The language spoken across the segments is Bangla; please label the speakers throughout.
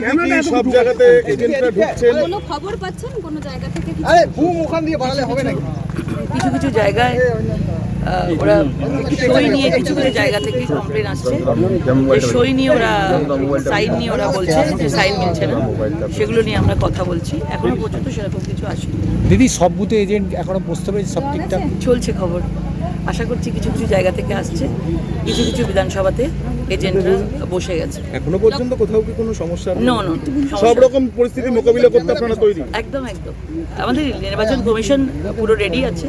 Speaker 1: পরিস্থিতি কি সব জায়গাতে এজেন্টরা ঢুকছেন?
Speaker 2: কোনো খবর পাচ্ছেন? কোনো জায়গা থেকে কিছু?
Speaker 3: আরে বুম ওখান দিয়ে বাড়ালে হবে নাকি?
Speaker 4: কিছু কিছু জায়গায় ওরা সই নিয়ে কিছু কিছু জায়গা থেকে কমপ্লেন আসছে। সই নিয়ে ওরা সাইন নিয়ে ওরা বলছে যে সাইন মিলছে না। সেগুলো নিয়ে আমরা কথা বলছি। এখনও পর্যন্ত সেরকম কিছু আসেনি।
Speaker 5: দিদি সব বুথে এজেন্ট এখনও বুঝতে পেরেছি সব ঠিকঠাক?
Speaker 4: চলছে খবর। আশা করছি কিছু কিছু জায়গা থেকে আসছে কিছু কিছু বিধানসভাতে এজেন্টরা বসে গেছে।
Speaker 1: এখনও পর্যন্ত কোথাও কি কোনো সমস্যা?
Speaker 4: নো নো
Speaker 1: সব রকম পরিস্থিতি মোকাবিলা করতে আপনারা তৈরি?
Speaker 4: একদম একদম। আমাদের নির্বাচন কমিশন পুরো রেডি আছে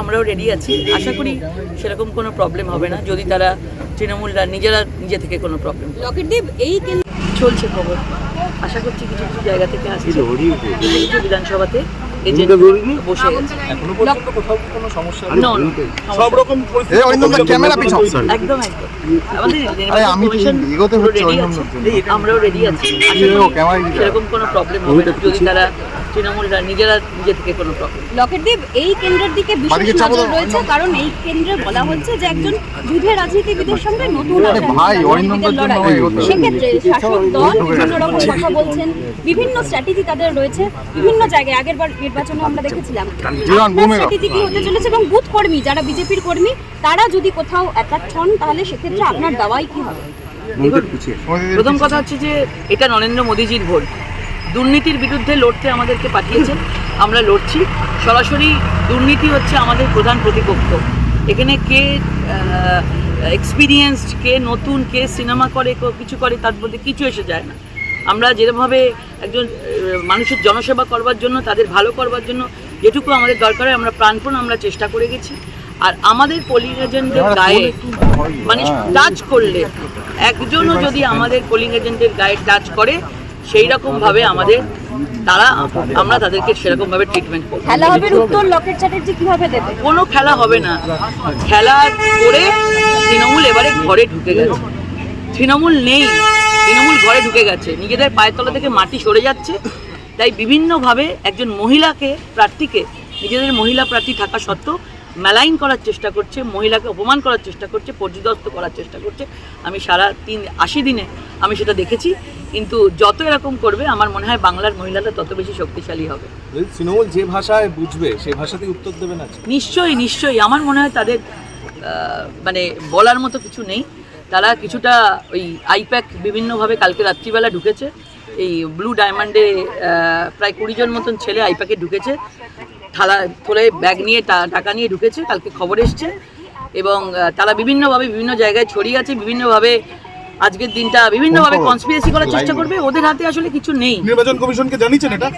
Speaker 4: আমরাও রেডি আছি। আশা করি সেরকম কোনো প্রবলেম হবে না যদি তারা তৃণমূলরা নিজেরা নিজে থেকে কোনো প্রবলেম
Speaker 2: লকেট দেব এই কেন্দ্র
Speaker 4: চলছে খবর। আশা করছি কিছু কিছু জায়গা থেকে আসছে কিছু কিছু বিধানসভাতে এজেন্ট বসে গেছে।
Speaker 1: এখনও পর্যন্ত কোথাও কোনো সমস্যা
Speaker 4: No, no,
Speaker 1: সব রকম
Speaker 3: এই ক্যামেরা পিছাও
Speaker 4: একদম একদম। আমাদের
Speaker 3: আমি এগোতে হচ্ছে
Speaker 4: রেডি আমরাও রেডি আছি। সেরকম কোনো প্রবলেম হবে না। যদি তারা তৃণমূলরা নিজেরা নিজে থেকে কোনো প্রবলেম
Speaker 2: লকেট দেব এই কেন্দ্রের দিকে বিশেষ নজর রয়েছে কারণ এই কেন্দ্রে বলা হচ্ছে যে একজন রাজনীতিবিদের সঙ্গে নতুন
Speaker 3: ভাই, অরিন্দমদার
Speaker 2: লড়াই। সেক্ষেত্রে শাসক দল বিভিন্ন রকম কথা বলছেন বিভিন্ন স্ট্র্যাটেজি তাদের রয়েছে বিভিন্ন জায়গায় আগের বার নির্বাচনে আমরা দেখেছিলাম। স্ট্র্যাটেজি কি হতে চলেছে? এবং বুথ কর্মী যারা বিজেপির কর্মী তারা যদি কোথাও অ্যাটাক হন তাহলে সেক্ষেত্রে আপনার দাওয়াই কি হবে?
Speaker 4: প্রথম কথা হচ্ছে যে এটা নরেন্দ্র মোদীজির ভোট। দুর্নীতির বিরুদ্ধে লড়তে আমাদেরকে পাঠিয়েছেন। আমরা লড়ছি। সরাসরি দুর্নীতি হচ্ছে আমাদের প্রধান প্রতিপক্ষ। এখানে কে এক্সপিরিয়েন্সড কে নতুন, কে সিনেমা করে কিছু করে, তার মধ্যে কিছু এসে যায় না। আমরা যেরকমভাবে একজন মানুষের জনসেবা করবার জন্য, তাদের ভালো করবার জন্য যেটুকু আমাদের দরকার হয়, আমরা প্রাণপণ আমরা চেষ্টা করে গেছি। আর আমাদের পোলিং এজেন্টদের গায়ে মানে টাচ করলে, একজনও যদি আমাদের পোলিং এজেন্টের গায়ে টাচ করে সেই রকম ভাবে আমাদের তারা আমরা তাদেরকে সেরকম ভাবে ট্রিটমেন্ট করব।
Speaker 2: খেলা হবে উত্তর লকেট চ্যাটার্জি কীভাবে দেবে?
Speaker 4: কোনো খেলা হবে না। খেলা করে তৃণমূল এবারে ঘরে ঢুকে গেছে। তৃণমূল নেই। তৃণমূল ঘরে ঢুকে গেছে। নিজেদের পায়ের তলা থেকে মাটি সরে যাচ্ছে। তাই বিভিন্নভাবে একজন মহিলাকে প্রার্থীকে নিজেদের মহিলা প্রার্থী থাকা সত্ত্বেও মেলাইন করার চেষ্টা করছে মহিলাকে অপমান করার চেষ্টা করছে পর্যদস্ত করার চেষ্টা করছে। আমি সারা তিন আশি দিনে আমি সেটা দেখেছি কিন্তু যত এরকম করবে আমার মনে হয় বাংলার মহিলারা তত বেশি শক্তিশালী হবে।
Speaker 1: তৃণমূল যে ভাষায় বুঝবে সেই ভাষাতেই উত্তর দেবে না।
Speaker 4: নিশ্চয়ই নিশ্চয়ই। আমার মনে হয় তাদের মানে বলার মতো কিছু নেই। তারা কিছুটা ওই আইপ্যাক বিভিন্নভাবে কালকে রাত্রিবেলা ঢুকেছে। এই ব্লু ডায়মন্ডে প্রায় কুড়ি জন মতন ছেলে আইপ্যাকে ঢুকেছে। থালা করে ব্যাগ নিয়ে টা- টাকা নিয়ে ঢুকেছে কালকে খবর এসছে। এবং তারা বিভিন্নভাবে বিভিন্ন জায়গায় ছড়িয়ে আছে বিভিন্নভাবে আজকের দিনটা বিভিন্নভাবে কনস্পিরেসি করার চেষ্টা করবে ওদের হাতে আসলে কিছু নেই।
Speaker 1: নির্বাচন কমিশনকে জানিয়েছেন এটা?